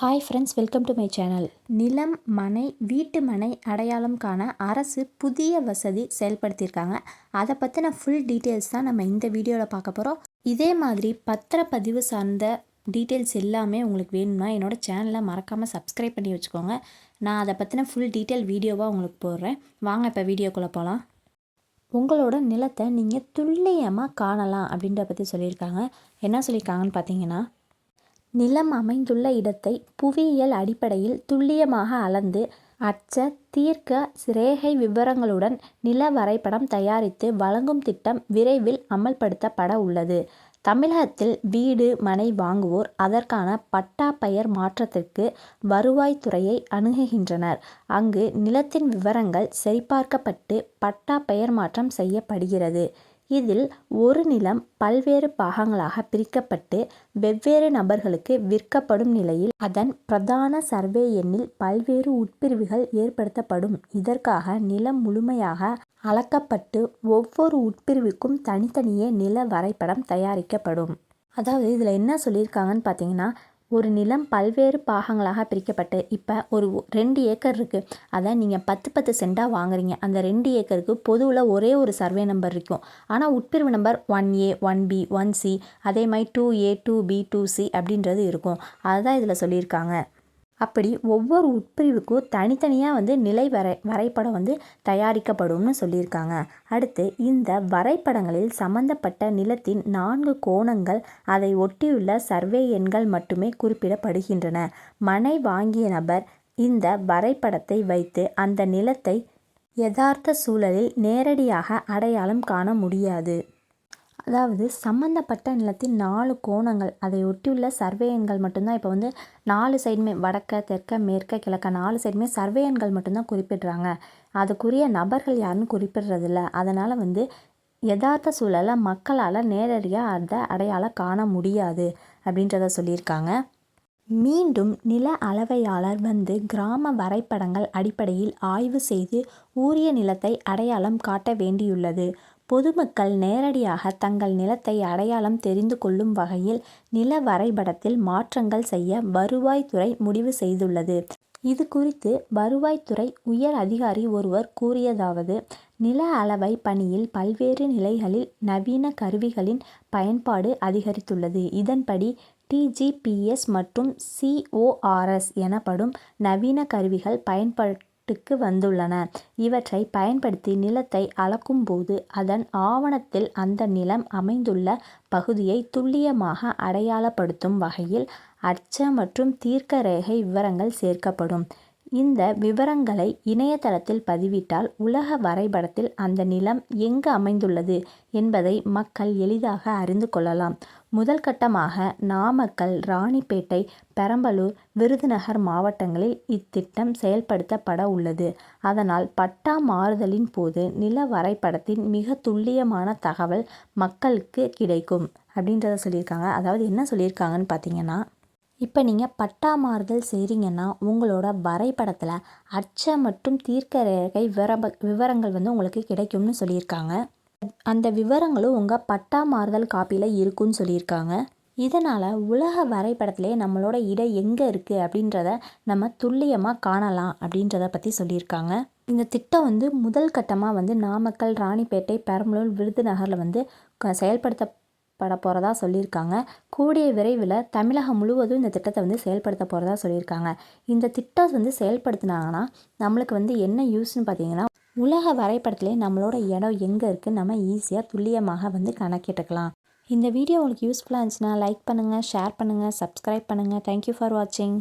Hi friends welcome to my channel நிலம் மனை வீட்டு மனை அடையாளம் காண அரசு புதிய வசதி செயல்படுத்தியிருக்காங்க. அதை பற்றின ஃபுல் டீட்டெயில்ஸ் தான் நம்ம இந்த வீடியோவில் பார்க்க போகிறோம் இதே மாதிரி பத்திரப்பதிவு சார்ந்த டீட்டெயில்ஸ் எல்லாமே உங்களுக்கு வேணும்னா என்னோடய சேனலை மறக்காமல் சப்ஸ்கிரைப் பண்ணி வச்சுக்கோங்க. நான் அதை பற்றின ஃபுல் டீட்டெயில் வீடியோவாக உங்களுக்கு போடுறேன். வாங்க இப்போ வீடியோக்குள்ளே போகலாம் உங்களோட நிலத்தை நீங்கள் துல்லியமாக காணலாம் அப்படின்ற பற்றி சொல்லியிருக்காங்க. என்ன சொல்லியிருக்காங்கன்னு பார்த்தீங்கன்னா நிலம் அமைந்துள்ள இடத்தை புவியியல் அடிப்படையில் துல்லியமாக அளந்து அச்ச தீர்க்க ரேகை விவரங்களுடன் நில வரைபடம் தயாரித்து வழங்கும் திட்டம் விரைவில் அமல்படுத்தப்பட உள்ளது. தமிழகத்தில் வீடு மனை வாங்குவோர் அதற்கான பட்டா பெயர் மாற்றத்திற்கு வருவாய்த்துறையை அணுகுகின்றனர். அங்கு நிலத்தின் விவரங்கள் சரிபார்க்கப்பட்டு பட்டா பெயர் மாற்றம் செய்யப்படுகிறது. இதில் ஒரு நிலம் பல்வேறு பாகங்களாக பிரிக்கப்பட்டு வெவ்வேறு நபர்களுக்கு விற்கப்படும் நிலையில் அதன் பிரதான சர்வே எண்ணில் பல்வேறு உட்பிரிவுகள் ஏற்படுத்தப்படும். இதற்காக நிலம் முழுமையாக அளக்கப்பட்டு ஒவ்வொரு உட்பிரிவுக்கும் தனித்தனியே நில வரைபடம் தயாரிக்கப்படும். அதாவது இதில் என்ன சொல்லியிருக்காங்கன்னு பார்த்தீங்கன்னா ஒரு நிலம் பல்வேறு பாகங்களாக பிரிக்கப்பட்டு இப்போ ஒரு ரெண்டு ஏக்கர் இருக்குது அதை நீங்கள் பத்து பத்து சென்டாக வாங்குறீங்க. அந்த ரெண்டு ஏக்கருக்கு பொதுவில் ஒரே ஒரு சர்வே நம்பர் இருக்கும். ஆனால் உட்பிரிவு number one A one B one C அதே மாதிரி two A two B two C அப்படின்றது இருக்கும். அதுதான் இதில் சொல்லியிருக்காங்க. அப்படி ஒவ்வொரு உட்பிரிவுக்கும் தனித்தனியாக வந்து நிலை வரை வரைபடம் வந்து தயாரிக்கப்படும்னு சொல்லியிருக்காங்க. அடுத்து இந்த வரைபடங்களில் சம்பந்தப்பட்ட நிலத்தின் நான்கு கோணங்கள் அதை ஒட்டியுள்ள சர்வே எண்கள் மட்டுமே குறிப்பிடப்படுகின்றன. மனை வாங்கிய நபர் இந்த வரைபடத்தை வைத்து அந்த நிலத்தை யதார்த்த சூழலில் நேரடியாக அடையாளம் காண முடியாது. அதாவது சம்மந்தப்பட்ட நிலத்தின் நாலு கோணங்கள் அதை ஒட்டியுள்ள சர்வே எண்கள் மட்டும்தான் இப்போ வந்து நாலு சைடுமே வடக்க தெற்க மேற்க கிழக்க நாலு சைடுமே சர்வே எண்கள் மட்டும்தான் குறிப்பிடுறாங்க. அதுக்குரிய நபர்கள் யாருன்னு குறிப்பிடுறதில்ல. அதனால் வந்து யதார்த்த சூழலை மக்களால் நேரடியாக அதை அடையாளம் காண முடியாது அப்படின்றத சொல்லியிருக்காங்க. மீண்டும் நில அளவையாளர் வந்து கிராம வரைபடங்கள் அடிப்படையில் ஆய்வு செய்து ஊரிய நிலத்தை அடையாளம் காட்ட வேண்டியுள்ளது. பொதுமக்கள் நேரடியாக தங்கள் நிலத்தை அடையாளம் தெரிந்து கொள்ளும் வகையில் நில வரைபடத்தில் மாற்றங்கள் செய்ய வருவாய்த்துறை முடிவு செய்துள்ளது. இது குறித்து வருவாய்த்துறை உயர் அதிகாரி ஒருவர் கூறியதாவது நில அளவை பணியில் பல்வேறு நிலைகளில் நவீன கருவிகளின் பயன்பாடு அதிகரித்துள்ளது. இதன்படி டிஜிபிஎஸ் மற்றும் சிஓஆர்எஸ் எனப்படும் நவீன கருவிகள் பயன்படுத்த நாட்டுக்கு வந்துள்ளன. இவற்றை பயன்படுத்தி நிலத்தை அளக்கும்போது அதன் ஆவணத்தில் அந்த நிலம் அமைந்துள்ள பகுதியை துல்லியமாக அடையாளப்படுத்தும் வகையில் அச்ச மற்றும் தீர்க்க ரேகை விவரங்கள் சேர்க்கப்படும். இந்த விவரங்களை இணையதளத்தில் பதிவிட்டால் உலக வரைபடத்தில் அந்த நிலம் எங்கு அமைந்துள்ளது என்பதை மக்கள் எளிதாக அறிந்து கொள்ளலாம். முதல் கட்டமாக நாமக்கல் ராணிப்பேட்டை பெரம்பலூர் விருதுநகர் மாவட்டங்களில் இத்திட்டம் செயல்படுத்தப்பட உள்ளது. அதனால் பட்டா மாறுதலின் போது நில வரைபடத்தின் மிக துல்லியமான தகவல் மக்களுக்கு கிடைக்கும் அப்படின்றத சொல்லியிருக்காங்க. அதாவது என்ன சொல்லியிருக்காங்கன்னு பார்த்தீங்கன்னா இப்போ நீங்கள் பட்டா மாறுதல் செய்கிறீங்கன்னா உங்களோட வரைபடத்தில் அச்ச மற்றும் தீர்க்க ரேகை விவரப விவரங்கள் வந்து உங்களுக்கு கிடைக்கும்னு சொல்லியிருக்காங்க. அந்த விவரங்களும் உங்கள் பட்டா மாறுதல் காப்பியில் இருக்குன்னு சொல்லியிருக்காங்க. இதனால் உலக வரைபடத்திலே நம்மளோட இடம் எங்கே இருக்குது அப்படின்றத நம்ம துல்லியமாக காணலாம் அப்படின்றத பற்றி சொல்லியிருக்காங்க. இந்த திட்டம் வந்து முதல் கட்டமாக வந்து நாமக்கல் ராணிப்பேட்டை பெரம்பலூர் விருதுநகரில் வந்து செயல்படுத்த பட போகிறதா சொல்லியிருக்காங்க. கூடிய விரைவில் தமிழகம் முழுவதும் இந்த திட்டத்தை வந்து செயல்படுத்த போகிறதா சொல்லியிருக்காங்க. இந்த திட்டம் வந்து செயல்படுத்தினாங்கன்னா நம்மளுக்கு வந்து என்ன யூஸ்னு பார்த்தீங்கன்னா உலக வரைபடத்துலேயே நம்மளோட இடம் எங்கே இருக்குது நம்ம ஈஸியாக துல்லியமாக வந்து கணக்கிட்டுக்கலாம். இந்த வீடியோ உங்களுக்கு யூஸ்ஃபுல்லாக இருந்துச்சுன்னா லைக் பண்ணுங்கள் ஷேர் பண்ணுங்கள் சப்ஸ்கிரைப் பண்ணுங்கள் தேங்க்யூ ஃபார் வாட்சிங்